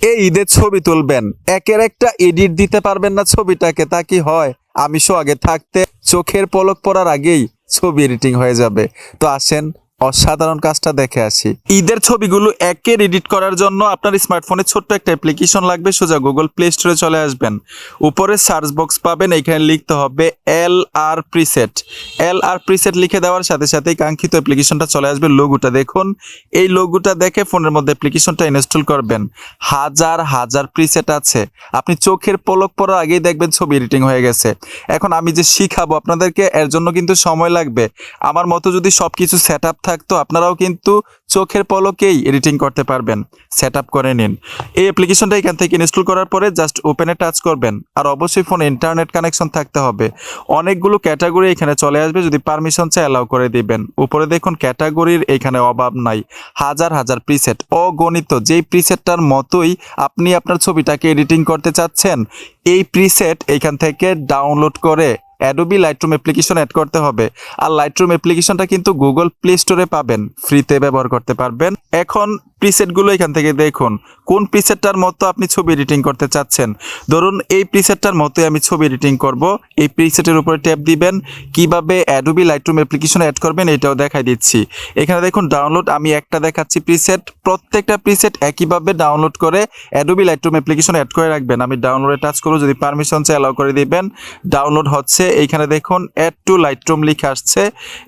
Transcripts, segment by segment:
এই ঈদের ছবি তুলবেন। একের একটা এডিট দিতে পারবেন না ছবিটাকে, তা কি হয়? আমি সো আগে থাকতে, চোখের পলক পড়ার আগেই ছবি এডিটিং হয়ে যাবে। তো আসেন অসাধারণ কাজটা দেখে আসি। ঈদের ছবিগুলো একের এডিট করার জন্য আপনার স্মার্টফোনে ছোট্ট একটা অ্যাপ্লিকেশন লাগবে, সোজা গুগল প্লে স্টোরে চলে আসবেন। উপরে সার্চ বক্স পাবেন, এখানে লিখতে হবে এল আর প্রিসেট এল আর প্রিসেট লিখে দেওয়ার সাথে সাথেই কাঙ্ক্ষিত অ্যাপ্লিকেশনটা চলে আসবে লোগোটা দেখুন। এই লোগোটা দেখে ফোনের মধ্যে অ্যাপ্লিকেশনটা ইনস্টল করবেন। হাজার হাজার প্রিসেট আছে। আপনি চোখের পলক পড়ার আগেই দেখবেন ছবি এডিটিং হয়ে গেছে। এখন আমি যে শিখাবো আপনাদেরকে, এর জন্য কিন্তু সময় লাগবে। আমার মতো যদি সব কিছু সেট আপ থাকতো, আপনারাও কিন্তু চোখের পলকেই এডিটিং করতে পারবেন। সেট করে নিন। এই অ্যাপ্লিকেশনটা এখান থেকে ইনস্টল করার পরে জাস্ট ওপেনে টাচ করবেন। আর অবশ্যই ফোনে ইন্টারনেট কানেকশন থাকতে হবে। অনেকগুলো ক্যাটাগরি এখানে চলে আসবে, যদি পারমিশন চাই অ্যালাউ করে দিবেন। উপরে দেখুন, ক্যাটাগরির এখানে অভাব নাই। হাজার হাজার প্রিসেট। অগণিত। যেই প্রিসেটটার মতোই আপনি আপনার ছবিটাকে এডিটিং করতে চাচ্ছেন, এই প্রিসেট এখান থেকে ডাউনলোড করে অ্যাডোবি লাইটরুম অ্যাপ্লিকেশন অ্যাড করতে হবে। আর লাইটরুম অ্যাপ্লিকেশনটা কিন্তু গুগল প্লে স্টোরে পাবেন। ফ্রিতে ব্যবহার করতে পারবেন। এখন প্রিসেটগুলো এখান থেকে দেখুন। কোন প্রিসেটটার মতো আপনি ছবি এডিটিং করতে চাচ্ছেন? ধরুন এই প্রিসেটটার মতোই আমি ছবি এডিটিং করব। এই প্রিসেটের উপরে ট্যাপ দিবেন। কীভাবে অ্যাডোবি লাইটরুম অ্যাপ্লিকেশন অ্যাড করবেন এটাও দেখাই দিচ্ছি। এখানে দেখুন ডাউনলোড আমি একটা দেখাচ্ছি প্রিসেট প্রত্যেকটা প্রিসেট একইভাবে ডাউনলোড করে অ্যাডোবি লাইটরুম অ্যাপ্লিকেশন অ্যাড করে রাখবেন। আমি ডাউনলোডে টাচ করব, যদি পারমিশন চাই অ্যালাউ করে দিবেন। ডাউনলোড হচ্ছে এইখানে দেখুন অ্যাড টু লাইটরুম লিখে আসছে।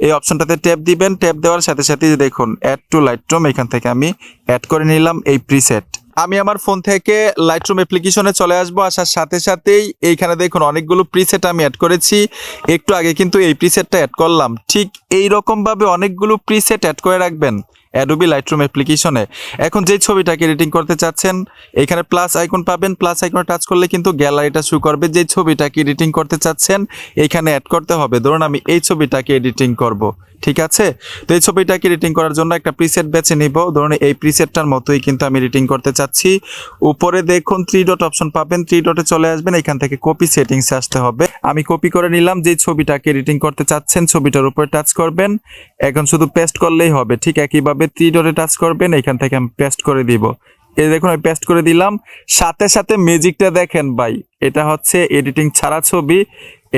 এই অপশনটাতে ট্যাপ দিবেন ট্যাপ দেওয়ার সাথে সাথে দেখুন অ্যাড টু লাইটরুম এখান থেকে আমি অ্যাড করে নিলাম এই প্রিসেট আমি আমার ফোন থেকে লাইটরুম অ্যাপ্লিকেশনে চলে আসব, আসার সাথে সাথেই এইখানে দেখুন, অনেকগুলো প্রিসেট আমি অ্যাড করেছি। একটু আগে কিন্তু এই প্রিসেটটা অ্যাড করলাম। ঠিক এই রকমভাবে অনেকগুলো প্রিসেট অ্যাড করে রাখবেন অ্যাডোবি লাইটরুম অ্যাপ্লিকেশনে এখন যে ছবিটাকে এডিটিং করতে চাচ্ছেন, এখানে প্লাস আইকন পাবেন। প্লাস আইকনে টাচ করলে কিন্তু গ্যালারিটা শু করবে। যে ছবিটাকে এডিটিং করতে চাচ্ছেন, এখানে অ্যাড করতে হবে। ধরুন আমি এই ছবিটাকে এডিটিং করব, ঠিক আছে? তো এই ছবিটাকে এডিটিং করার জন্য একটা প্রিসেট বেছে নিব। ধরুন এই প্রিসেটটার মতোই কিন্তু আমি এডিটিং করতে চাচ্ছি। উপরে দেখুন থ্রি ডট অপশন পাবেন। থ্রি ডটে চলে আসবেন। এখান থেকে কপি সেটিংসে আসতে হবে। আমি কপি করে নিলাম। যে ছবিটাকে এডিটিং করতে চাচ্ছেন, ছবিটার উপরে টাচ করবেন। এখন শুধু পেস্ট করলেই হবে। ঠিক একইভাবে থ্রি ডটে টাচ করবেন, এখান থেকে আমি পেস্ট করে দিব। এই দেখুন, আমি পেস্ট করে দিলাম। সাথে সাথে ম্যাজিকটা দেখেন ভাই। এটা হচ্ছে এডিটিং ছাড়া ছবি,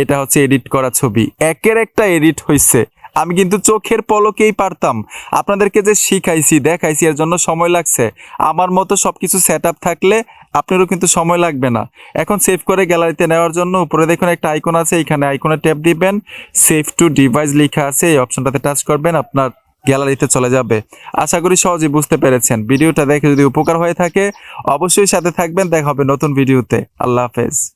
এটা হচ্ছে এডিট করা ছবি। একের একটা এডিট হয়েছে আমি কিন্তু চোখের পলকেই পারতাম। আপনাদেরকে যে শিখাইছি, দেখাইছি, এর জন্য সময় লাগছে। আমার মতো সবকিছু সেট আপ থাকলে আপনারও কিন্তু সময় লাগবে না। এখন সেভ করে গ্যালারিতে নেওয়ার জন্য উপরে দেখুন একটা আইকন আছে, এখানে আইকনে ট্যাপ দিবেন। সেভ টু ডিভাইস লেখা আছে, এই অপশনটাতে টাচ করবেন, আপনার গ্যালারিতে চলে যাবে। আশা করি সহজেই বুঝতে পেরেছেন। ভিডিওটা দেখে যদি উপকার হয়ে থাকে, অবশ্যই সাথে থাকবেন। দেখা হবে নতুন ভিডিওতে। আল্লাহ হাফেজ।